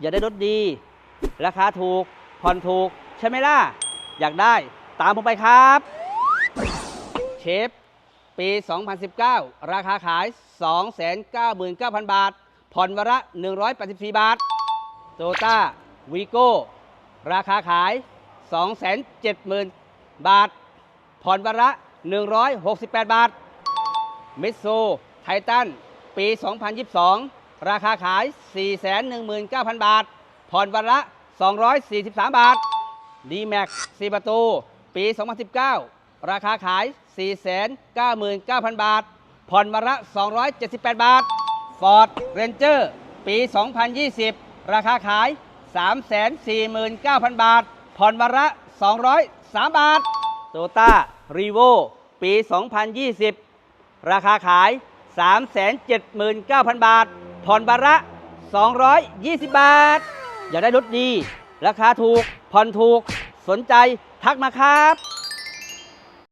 อย่าได้รถดี ราคาถูก ผ่อนถูก ใช่ไหมล่ะ อยากได้ตามผมไปครับ เชฟ ปี 2019 ราคาขาย 299,000 บาท ผ่อนวาระ184 บาท โตต้าวีโก้ราคาขาย 270,000 บาท ผ่อนวาระ168 บาท มิตซูไททัน ปี 2022 ราคาขาย 419,000 บาท ผ่อนวันละ 243 บาท d m a x 4 ประตู ปี 2019 ราคาขาย 499,000 บาท ผ่อนวันละ 278 บาท Ford Ranger ปี 2020 ราคาขาย 349,000 บาท ผ่อนวันละ 203 บาท Toyota r e v o ปี 2020 ราคาขาย 379,000 บาท ผ่อนบาระ 220 บาท อยากได้รถดี ราคาถูก ผ่อนถูก สนใจทักมาครับ